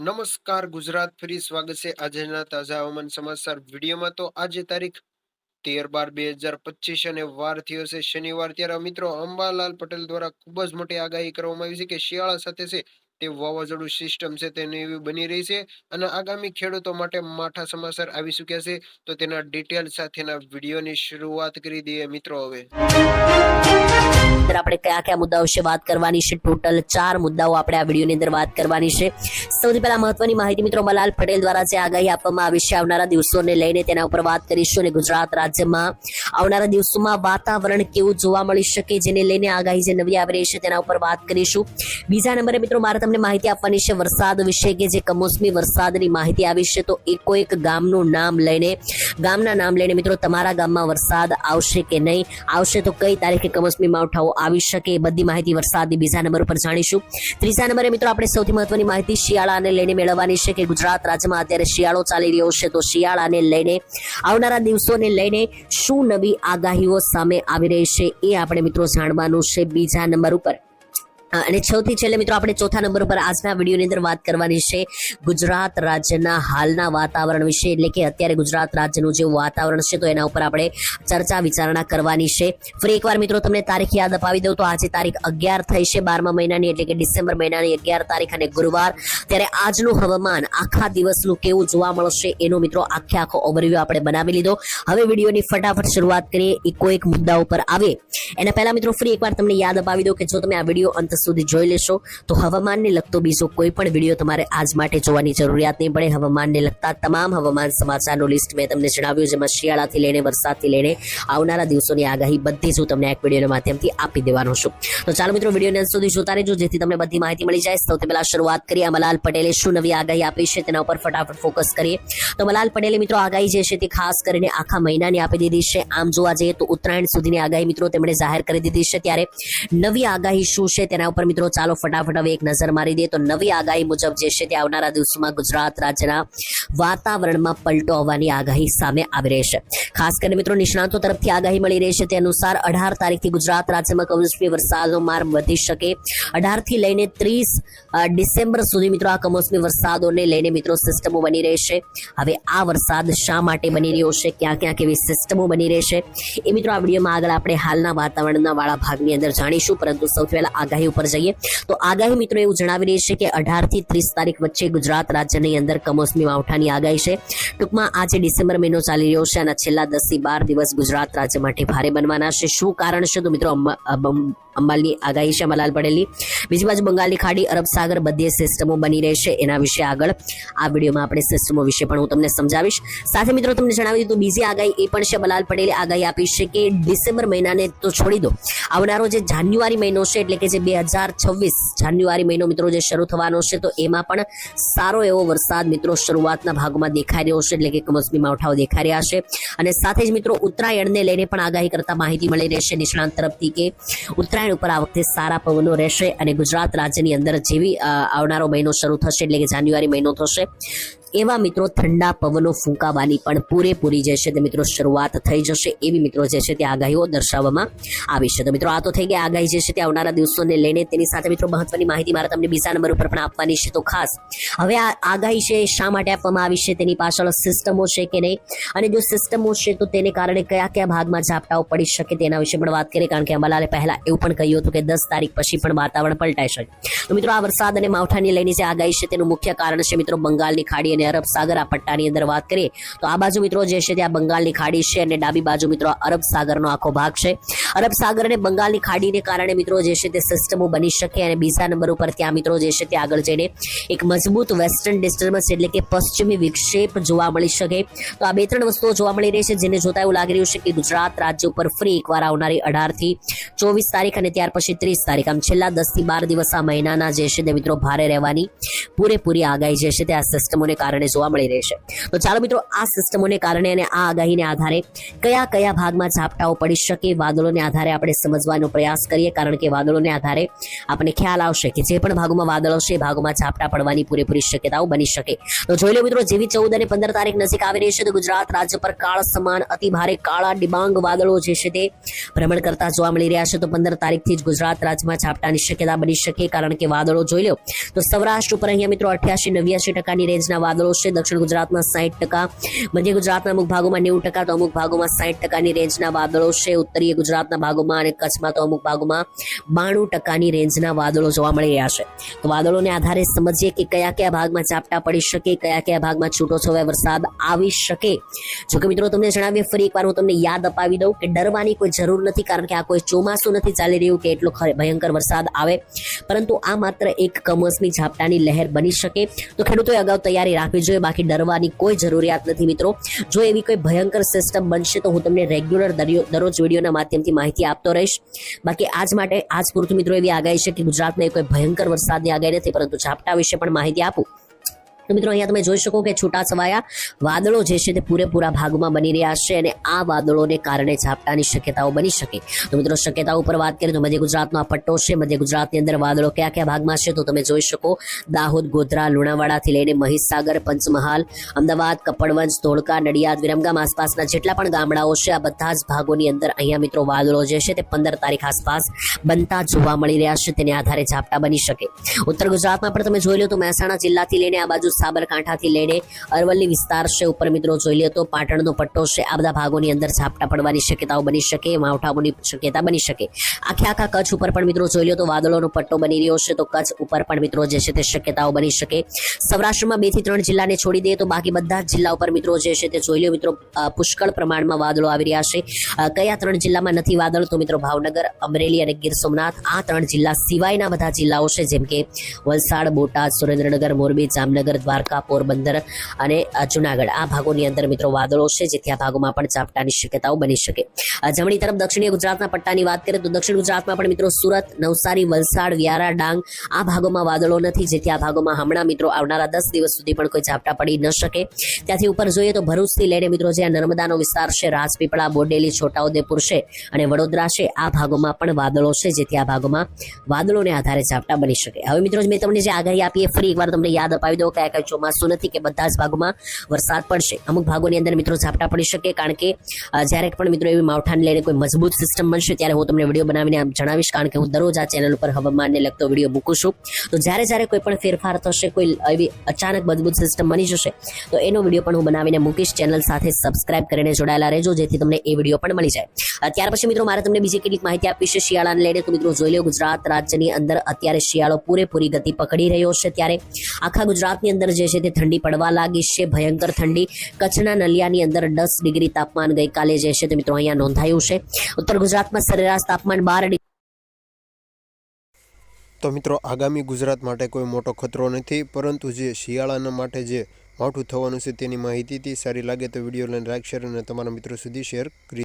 નમસ્કાર, ગુજરાત ફરી સ્વાગત છે આજના તાજા હવામાન સમાચાર વિડીયોમાં. તો આજે તારીખ તેર બાર બે હજાર પચીસ અને વાર થયો છે શનિવાર. ત્યારે મિત્રો અંબાલાલ પટેલ દ્વારા ખૂબ જ મોટી આગાહી કરવામાં આવી છે કે શિયાળા સાથે છે તે વાવાઝોડું સિસ્ટમ છે તેની એવી બની રહી છે અને આગામી ખેડૂતો માટે માઠા સમાચાર આવી ચૂક્યા છે. તો તેના ડિટેલ સાથેના વિડીયોની શરૂઆત કરી દઈએ મિત્રો હવે. અંદર આપણે કયા કયા મુદ્દાઓ વિશે વાત કરવાની છે? ટોટલ ચાર મુદ્દાઓ આપણે આ વિડીયોની અંદર વાત કરવાની છે. સૌથી પહેલા મહત્વની માહિતી મિત્રો મલાલ પટેલ દ્વારા જે આગાહી આપવામાં આવી છે, આવનારા દિવસોને લઈને તેના ઉપર વાત કરીશું અને ગુજરાત રાજ્યમાં આવનારા દિવસોમાં વાતાવરણ કેવું જોવા મળી શકે જેને લઈને આગાહી જે નવી આવી રહી છે તેના ઉપર વાત કરીશું. બીજા નંબરે મિત્રો મારે તમને માહિતી આપવાની છે વરસાદ વિશે કે જે કમોસમી વરસાદની માહિતી આવી છે તો એકો એક ગામનું નામ લઈને, ગામના નામ લઈને મિત્રો તમારા ગામમાં વરસાદ આવશે કે નહીં? આવશે તો કઈ તારીખે કમોસમી માવઠાઓ આવી શકે, એ બધી માહિતી વરસાદની બીજા નંબર ઉપર જાણીશું. ત્રીજા નંબરે મિત્રો આપણે સૌથી મહત્વની માહિતી શિયાળાને લઈને મેળવવાની છે કે ગુજરાત રાજ્યમાં અત્યારે શિયાળો ચાલી રહ્યો છે, તો શિયાળાને લઈને, આવનારા દિવસોને લઈને શું નવી આગાહીઓ સામે આવી રહી છે એ આપણે મિત્રો જાણવાનું છે બીજા નંબર ઉપર. અને સૌથી છેલ્લે મિત્રો આપણે ચોથા નંબર પર આજના વિડીયોની અંદર વાત કરવાની છે ગુજરાત રાજ્યના હાલના વાતાવરણ વિશે, એટલે કે અત્યારે ગુજરાત રાજ્યનું જે વાતાવરણ છે, તો એના ઉપર આપણે ચર્ચા વિચારણા કરવાની છે. ફરી એકવાર મિત્રો તમને તારીખ યાદ અપાવી દઉં, તો આજે તારીખ અગિયાર થઈ છે બારમા મહિનાની, એટલે કે ડિસેમ્બર મહિનાની અગિયાર તારીખ અને ગુરુવાર. ત્યારે આજનું હવામાન આખા દિવસનું કેવું જોવા મળશે એનો મિત્રો આખે આખો ઓવરવ્યુ આપણે બનાવી લીધો. હવે વિડીયોની ફટાફટ શરૂઆત કરીએ, એકો એક મુદ્દા ઉપર આવે એના પહેલા મિત્રો ફરી એકવાર તમને યાદ અપાવી દઉં કે જો તમે આ વીડિયો અંત સુધી જોઈ લેશો. તો હવામાનને લગતો બીજો કોઈ પણ વીડિયો તમારે આજ માટે જોવાની જરૂરિયાત નહીં પડે. હવામાનને લગતા તમામ હવામાન સમાચારનું લિસ્ટ મેં તમને જણાવ્યું જેમાં શિયાળાથી લઈને વરસાદથી લઈને આવનારા દિવસોની આગાહી બધી જ હું તમને એક વિડીયોના માધ્યમથી આપી દેવાનો છું. તો ચાલો મિત્રો, વિડીયોને અંત સુધી જોતા રહેજો. જેથી તમને બધી માહિતી મળી જાય. સૌથી પહેલા શરૂઆત કરીએ અમલાલ પટેલે શું નવી આગાહી આપી છે તેના ઉપર ફટાફટ ફોકસ કરીએ. તો મલાલ પટેલે મિત્રો, આગાહી જે છે તે ખાસ કરીને આખા મહિનાની આપી દીધી છે. આમ જોવા જઈએ તો ઉત્તરાયણ સુધીની આગાહી મિત્રો તેમણે જાહેર કરી દીધી છે. ત્યારે નવી આગાહી શું છે તેના ઉપર મિત્રો ચાલો ફટાફટ હવે એક નજર મારી દઈએ. તો નવી આગાહી મુજબ જે છે તે આવનારા દિવસોમાં ગુજરાત રાજ્યના વાતાવરણમાં પલટો આવવાની આગાહી સામે આવી રહી છે. ખાસ કરીને મિત્રો નિષ્ણાંતો તરફથી આગાહી મળી રહી છે તે અનુસાર અઢાર તારીખથી ગુજરાત રાજ્યમાં કમોસમી વરસાદનો માર વધી શકે. અઢારથી લઈને ત્રીસ ડિસેમ્બર સુધી મિત્રો આ કમોસમી વરસાદોને લઈને મિત્રો સિસ્ટમો બની રહેશે હવે આ વરસાદ શા માટે બની રહ્યો છે? ક્યાં ક્યાં કેવી સિસ્ટમો બની રહેશે એ મિત્રો આ વિડીયોમાં આગળ આપણે હાલના વાતાવરણના વાળા ભાગની અંદર જાણીશું. પરંતુ સૌથી પહેલા આગાહી ઉપર જઈએ. તો આગાહી મિત્રો એવું જણાવી રહી છે કે અઢારથી ત્રીસ તારીખ વચ્ચે ગુજરાત રાજ્યની અંદર કમોસમી માવઠાની આગાહી છે. ટૂંકમાં આજે ડિસેમ્બર મહિનો ચાલી રહ્યો છે અને છેલ્લા દસથી બાર દિવસ ગુજરાત રાજ્ય માટે ભારે બનવાના છે. શું કારણ છે તો મિત્રો અંબાલની આગાહી છે મલાલ પડેલી બીજી બાજુ બંગાળની ખાડી અરબ સાગર બધી સિસ્ટમો બની રહેશે એના વિશે આગળ આ વિડીયોમાં આપણે સિસ્ટમો વિશે પણ હું તમને સમજાવીશ. સાથે મિત્રો તમને જણાવી દીધું, બીજી આગાહી એ પણ છે મલાલ પડેલી આગાહી આપી છે કે ડિસેમ્બર મહિનાને તો છોડી દો. આવનારો જે જાન્યુઆરી મહિનો છે એટલે કે જે બે હજાર છવ્વીસ જાન્યુઆરી મહિનો મિત્રો જે શરૂ થવાનો છે તો એમાં પણ સારો એવો વરસાદ મિત્રો શરૂઆતના ભાગમાં દેખાઈ રહ્યો છે એટલે કે કમોસમી માવઠાઓ દેખાઈ રહ્યા છે. અને સાથે જ મિત્રો ઉત્તરાયણને લઈને પણ આગાહી કરતા માહિતી મળી રહેશે નિષ્ણાંત તરફથી કે ઉત્તરાયણ ઉપર આ વખતે સારા પવનો રહેશે અને ગુજરાત રાજ્યની અંદર જેવી આવનારો મહિનો શરૂ થશે એટલે કે જાન્યુઆરી મહિનો થશે. એવા મિત્રો ઠંડા પવનો ફૂંકાવાની પણ પૂરેપૂરી જે છે તે મિત્રો શરૂઆત થઈ જશે એવી મિત્રો જે છે તે આગાહીઓ દર્શાવવામાં આવી છે. તો મિત્રો, આ તો થઈ ગયા આગાહી જે છે તે આવનારા દિવસોને લઈને તેની સાથે મિત્રો મહત્વની માહિતી મારે તમને બીજા નંબર ઉપર પણ આપવાની છે. તો ખાસ હવે આ આગાહી છે શા માટે આપવામાં આવી છે? તેની પાછળ સિસ્ટમો છે કે નહીં? અને જો સિસ્ટમો છે તો તેને કારણે કયા કયા ભાગમાં ઝાપટાઓ પડી શકે તેના વિશે પણ વાત કરીએ. કારણ કે અંબાલાલે પહેલા એવું પણ કહ્યું હતું કે દસ તારીખ પછી પણ વાતાવરણ પલટાઈ શકે. તો મિત્રો, આ વરસાદ અને માવઠાની લઈને જે આગાહી છે તેનું મુખ્ય કારણ છે મિત્રો બંગાળની ખાડી અને અરબ સાગર આ પટ્ટાની અંદર વાત કરીએ તો આ બાજુ મિત્રો જે છે ત્યાં બંગાળની ખાડી છે અને ડાબી બાજુ મિત્રો અરબ સાગરનો આખો ભાગ છે. અરબ સાગર અને બંગાળની ખાડીને કારણે મિત્રો જે છે તે સિસ્ટમો બની શકે અને બીજા નંબર ઉપર ત્યાં મિત્રો જે છે તે આગળ જઈને એક મજબૂત વેસ્ટર્ન ડિસ્ટર્બન્સ એટલે કે પશ્ચિમી વિક્ષેપ જોવા મળી શકે. તો આ બે ત્રણ વસ્તુઓ જોવા મળી રહી છે જેને જોતા એવું લાગી રહ્યું છે કે ગુજરાત રાજ્ય ઉપર ફરી એકવાર આવનારી અઢારથી ચોવીસ તારીખ અને ત્યાર પછી ત્રીસ તારીખ. આમ છેલ્લા દસથી બાર દિવસ આ મહિનાના જે છે તે મિત્રો ભારે રહેવાની પૂરેપૂરી આગાહી જે છે તે આ સિસ્ટમોને કારણે કારણે જોવા મળી રહેશે તો ચાલો મિત્રો, આ સિસ્ટમોને કારણે અને આ આગાહીને આધારે કયા કયા ભાગમાં ઝાપટાઓ પડી શકે વાદળોને આધારે આપણે સમજવાનો પ્રયાસ કરીએ, કારણ કે વાદળોને આધારે આપણને ખ્યાલ આવશે કે જે પણ ભાગોમાં વાદળો છે, એ ભાગોમાં ઝાપટા પડવાની પૂરેપૂરી શક્યતાઓ બની શકે. તો જોઈ લો મિત્રો, જેવી ચૌદ અને પંદર તારીખ નજીક આવી રહી છે, તો ગુજરાત રાજ્ય પર કાળ સમાન, અતિ ભારે કાળા ડિબાંગ વાદળો જે છે તે ભ્રમણ કરતા જોવા મળી રહ્યા છે. તો પંદર તારીખથી જ ગુજરાત રાજ્યમાં ઝાપટાની શક્યતા બની શકે, કારણ કે વાદળો જોઈ લો. તો સૌરાષ્ટ્ર ઉપર અહીંયા મિત્રો અઠ્યાસી, નવ્યાસી ટકાની રેન્જના વાદળો છે. દક્ષિણ ગુજરાતમાં સાહીઠ ટકા, મધ્ય ગુજરાતના અમુક ભાગોમાં નેવું ટકા તો અમુક ભાગોમાં સાહીઠ ટકાની રેન્જના વાદળો છે. ઉત્તરીય ગુજરાતના ભાગોમાં અને કચ્છમાં તો અમુક ભાગોમાં બાણું ટકાની રેન્જના વાદળો જોવા મળી રહ્યા છે. તો વાદળોને આધારે સમજીએ કે કયા કયા ભાગમાં ઝાપટા પડી શકે, કયા કયા ભાગમાં છૂટો છવાય વરસાદ આવી શકે. જોકે મિત્રો તમને જણાવીએ, ફરી એકવાર હું તમને યાદ અપાવી દઉં કે ડરવાની કોઈ જરૂર નથી, કારણ કે આ કોઈ ચોમાસું નથી ચાલી રહ્યું કે એટલો ભયંકર વરસાદ આવે. પરંતુ આ માત્ર એક કમોસમી ઝાપટાની લહેર બની શકે. તો ખેડૂતોએ અગાઉ તૈયારી રાખવી જોઈએ. બાકી ડરવાની કોઈ જરૂરિયાત નથી મિત્રો. જો એવી કોઈ ભયંકર સિસ્ટમ બનશે તો હું તમને રેગ્યુલર દરરોજ વિડીયોના માધ્યમથી માહિતી આપતો રહીશ. બાકી આજ માટે, આજ પૂરતું મિત્રો એવી આગાહી છે કે ગુજરાતમાં કોઈ ભયંકર વરસાદની આગાહી નથી, પરંતુ ઝાપટા વિશે પણ માહિતી આપું. તો મિત્રો, અહીંયા તમે જોઈ શકો કે છૂટા છવાયા વાદળો જે છે તે પૂરેપૂરા ભાગમાં બની રહ્યા છે અને આ વાદળોને કારણે ઝાપટાની શક્યતાઓ બની શકે. તો મિત્રો, શક્યતાઓ ઉપર વાત કરીએ તો મધ્ય ગુજરાતનો આ પટ્ટો છે. મધ્ય ગુજરાતની અંદર વાદળો કયા કયા ભાગમાં છે તો તમે જોઈ શકો દાહોદ, ગોધરા, લુણાવાડાથી લઈને મહીસાગર, પંચમહાલ, અમદાવાદ, કપડવંજ, ધોળકા, નડિયાદ, વિરમગામ આસપાસના જેટલા પણ ગામડાઓ છે, આ બધા જ ભાગોની અંદર અહીંયા મિત્રો વાદળો જે છે તે પંદર તારીખ આસપાસ બનતા જોવા મળી રહ્યા છે. તેને આધારે ઝાપટા બની શકે. ઉત્તર ગુજરાતમાં પણ તમે જોઈ લો તો મહેસાણા જિલ્લાથી લઈને આ બાજુ સાબરકાંઠાથી લઈને અરવલ્લી વિસ્તાર છે. ઉપર મિત્રો જોઈ લે તો પાટણનો પટ્ટો છે. આ બધા ભાગોની અંદર ઝાપટા પડવાની શક્યતાઓ બની શકે, માવઠાઓની શક્યતા બની શકે. આખે આખા કચ્છ ઉપર પણ મિત્રો જોઈ લો તો વાદળોનો પટ્ટો બની રહ્યો છે. તો કચ્છ ઉપર પણ મિત્રો જે છે તે શક્યતાઓ બની શકે. સૌરાષ્ટ્રમાં બેથી ત્રણ જિલ્લાને છોડી દઈએ તો બાકી બધા જ જિલ્લા ઉપર મિત્રો જે છે તે જોઈ લો મિત્રો પુષ્કળ પ્રમાણમાં વાદળો આવી રહ્યા છે. કયા ત્રણ જિલ્લામાં નથી વાદળ? તો મિત્રો ભાવનગર, અમરેલી અને ગીર સોમનાથ. આ ત્રણ જિલ્લા સિવાયના બધા જિલ્લાઓ છે. જેમ કે વલસાડ, બોટાદ, સુરેન્દ્રનગર, મોરબી, જામનગર દ્વારકા પોરબંદર અને જુનાગઢ. આ ભાગોની અંદર મિત્રો વાદળો છે, જેથી આ ભાગોમાં પણ ઝાપટાની શક્યતાઓ બની શકે. જમણી તરફ દક્ષિણીય ગુજરાતના પટ્ટાની વાત કરીએ તો દક્ષિણ ગુજરાતમાં પણ મિત્રો સુરત, નવસારી, વલસાડ, વ્યારા, ડાંગ આ ભાગોમાં વાદળો નથી, જેથી આ ભાગોમાં હમણાં મિત્રો આવનારા દસ દિવસ સુધી પણ કોઈ ઝાપટા પડી ન શકે. ત્યાંથી ઉપર જોઈએ તો ભરૂચથી લઈને મિત્રો જ્યાં નર્મદાનો વિસ્તાર છે, રાજપીપળા, બોડેલી, છોટાઉદેપુર છે અને વડોદરા છે, આ ભાગોમાં પણ વાદળો છે, જેથી આ ભાગોમાં વાદળોને આધારે ઝાપટા બની શકે. હવે મિત્રો મેં તમને જે આગાહી આપી એ ફરી એકવાર તમને યાદ અપાવી દઉં કયા કયા ચોમાસું નથી કે બધા જ ભાગોમાં વરસાદ પડશે. અમુક ભાગોની અંદર મિત્રો ઝાપટા પડી શકે કારણ કે જ્યારે પણ મિત્રો એવી માવઠાને લઈને કોઈ મજબૂત સિસ્ટમ બનશે ત્યારે હું તમને વીડિયો બનાવીને આમ જણાવીશ કારણ કે હું દરરોજ આ ચેનલ ઉપર હવામાનને લગતો વીડિયો મૂકું છું. તો જ્યારે જ્યારે કોઈ પણ ફેરફાર થશે, કોઈ એવી અચાનક મજબૂત સિસ્ટમ બની જશે, તો એનો વીડિયો પણ હું બનાવીને મૂકીશ. ચેનલ સાથે સબસ્ક્રાઇબ કરીને જોડાયેલા રહેજો, જેથી તમને એ વીડિયો પણ મળી જાય. ત્યાર પછી મિત્રો મારે તમને બીજી કેટલીક માહિતી આપી છે શિયાળાને લઈને. તો મિત્રો જોઈ લો ગુજરાત રાજ્યની અંદર અત્યારે શિયાળો પૂરેપૂરી ગતિ પકડી રહ્યો છે ત્યારે. આખા ગુજરાતની અંદર જે છે તે ઠંડી પડવા લાગી છે, ભયંકર ઠંડી. કચ્છના નલિયાની અંદર દસ ડિગ્રી તાપમાન ગઈકાલે જે છે તે મિત્રો અહીંયા નોંધાયું છે. ઉત્તર ગુજરાતમાં સરેરાશ તાપમાન બાર તો મિત્રો, આગામી ગુજરાત માટે કોઈ મોટો ખતરો નથી, પરંતુ જે શિયાળાના માટે જે મોટું થવાનું છે તેની માહિતી સારી લાગે તો વિડીયોને લાઈક, શેર અને તમારા મિત્રો સુધી શેર કરી